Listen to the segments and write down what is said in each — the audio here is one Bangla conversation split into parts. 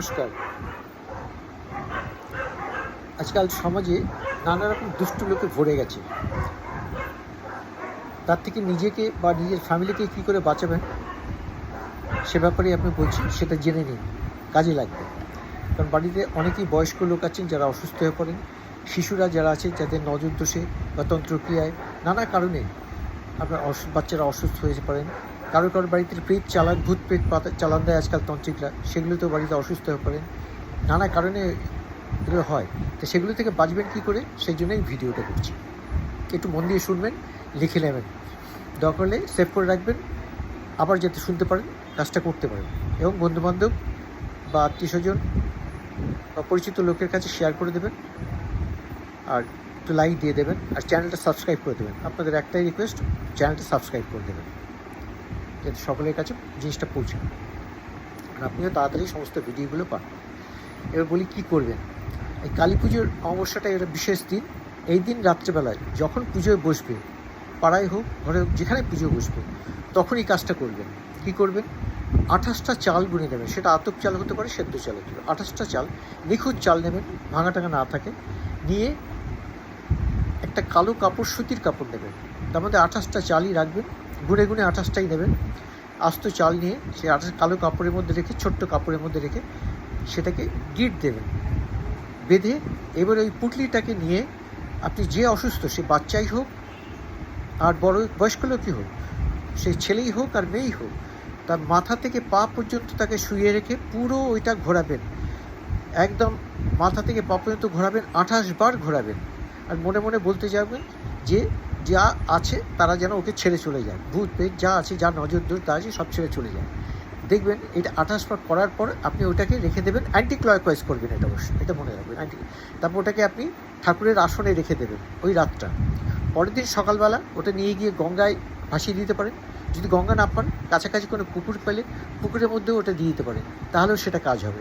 নমস্কার। আজকাল সমাজে নানা রকম দুষ্টু লোকে ভরে গেছে। তার থেকে নিজেকে বা নিজের ফ্যামিলিকে কী করে বাঁচাবেন? সে ব্যাপারে আপনি বলছি, সেটা জেনে নিন। কাজে লাগবে। কারণ বাড়িতে অনেকেই বয়স্ক লোক আছেন যারা অসুস্থ হয়ে পড়েন। শিশুরা যারা আছে, যাদের নজর দোষে বা তন্ত্রক্রিয়ায় নানা কারণে আপনার বাচ্চারা অসুস্থ হয়ে পড়েন। কারও কারও বাড়িতে পেট চালান, ভূত পেট পাতা চালান দেয় আজকাল তন্ত্রিকরা সেগুলোতেও বাড়িতে অসুস্থ হয়ে পড়েন নানা কারণে এগুলো হয়। তো সেগুলো থেকে বাঁচবেন কী করে? সেই জন্যই ভিডিওটা করছি। একটু মন দিয়ে শুনবেন, লিখে নেবেন। দরকার হলে সেভ করে রাখবেন, আবার যাতে শুনতে পারেন, কাজটা করতে পারেন। এবং বন্ধুবান্ধব বা আত্মীয় স্বজন বা পরিচিত লোকের কাছে শেয়ার করে দেবেন, আর একটু লাইক দিয়ে দেবেন, আর চ্যানেলটা সাবস্ক্রাইব করে দেবেন। আপনাদের একটাই রিকোয়েস্ট চ্যানেলটা সাবস্ক্রাইব করে দেবেন। যাতে সকলের কাছে জিনিসটা পৌঁছায় আর আপনিও তাড়াতাড়ি সমস্ত ভিডিওগুলো পান। এবার বলি কী করবেন? এই কালী পুজোর অমাবস্যাটা একটা বিশেষ দিন। এই দিন রাত্রেবেলায় যখন পুজোয় বসবে, পাড়ায় হোক, ঘরে হোক, যেখানে পুজো বসবে, তখনই কাজটা করবেন। কী করবেন? আঠাশটা চাল গুনে নেবেন। সেটা আতপ চাল হতে পারে, সেদ্ধ চাল হতে পারে। আঠাশটা চাল, নিখুঁত চাল নেবেন, ভাঙা টাঙা না থাকে। নিয়ে একটা কালো কাপড়, সুতির কাপড় নেবেন। তার মধ্যে আঠাশটা চালই রাখবেন। গুনে গুনে আঠাশটাই নেবেন আস্ত চাল নিয়ে সেই আঠাশ কালো কাপড়ের মধ্যে রেখে, ছোট্ট কাপড়ের মধ্যে রেখে সেটাকে গিট দেবেন বেঁধে এবার ওই পুটলিটাকে নিয়ে আপনি যে অসুস্থ, সে বাচ্চাই হোক আর বড় বয়স্ক লোকই হোক, সে ছেলেই হোক আর মেয়েই হোক, তার মাথা থেকে পা পর্যন্ত তাকে শুয়ে রেখে পুরো ওইটা ঘোরাবেন। একদম মাথা থেকে পা পর্যন্ত ঘোরাবেন, আঠাশ বার ঘোরাবেন। আর মনে মনে বলতে যাবেন যে যা আছে তারা যেন ওকে ছেড়ে চলে যায়। ভূত পেট যা আছে যা নজর দূর তা আছে সব ছেড়ে চলে যায়। দেখবেন এটা আঠাশ বার করার পর আপনি ওটাকে রেখে দেবেন অ্যান্টি ক্লয়কওয়াইজ করবেন এটা অবশ্যই এটা মনে রাখবেন অ্যান্টি তারপর ওটাকে আপনি ঠাকুরের আসনে রেখে দেবেন ওই রাতটা। পরের দিন সকালবেলা ওটা নিয়ে গিয়ে গঙ্গায় ভাসিয়ে দিতে পারেন। যদি গঙ্গা না পান, কাছাকাছি কোনো পুকুর পেলে পুকুরের মধ্যেও ওটা দিয়ে দিতে পারেন, তাহলেও সেটা কাজ হবে।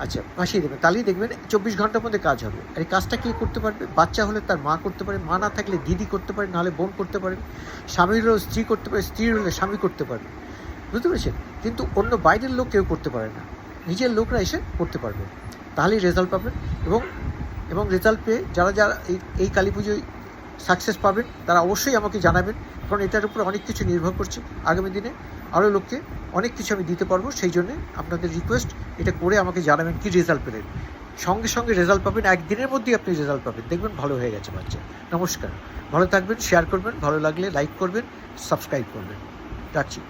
আচ্ছা ভাসিয়ে দেবেন। তাহলেই দেখবেন চব্বিশ ঘণ্টার মধ্যে কাজ হবে। আর এই কাজটা কে করতে পারবে? বাচ্চা হলে তার মা করতে পারে। মা না থাকলে দিদি করতে পারে, নাহলে বোন করতে পারে। স্বামী হলেও স্ত্রী করতে পারে, স্ত্রী হলে স্বামী করতে পারবে। বুঝতে পেরেছেন? কিন্তু অন্য বাইরের লোক কেউ করতে পারে না। নিজের লোকরা এসে করতে পারবে। তাহলেই রেজাল্ট পাবেন এবং এবং রেজাল্ট পেয়ে যারা যারা এই এই কালী পুজোয় সাকসেস পাবেন, তারা অবশ্যই আমাকে জানাবেন। কারণ এটার উপর অনেক কিছু নির্ভর করছে আগামী দিনে। আরও লোককে অনেক কিছু আমি দিতে পারব, সেই জন্যে আপনাদের রিকোয়েস্ট এটা করে আমাকে জানাবেন কি রেজাল্ট পেলেন। সঙ্গে সঙ্গে রেজাল্ট পাবেন, একদিনের মধ্যেই আপনি রেজাল্ট পাবেন। দেখবেন ভালো হয়ে গেছে বাচ্চা। নমস্কার। ভালো থাকবেন শেয়ার করবেন, ভালো লাগলে লাইক করবেন সাবস্ক্রাইব করবেন। রাখছি।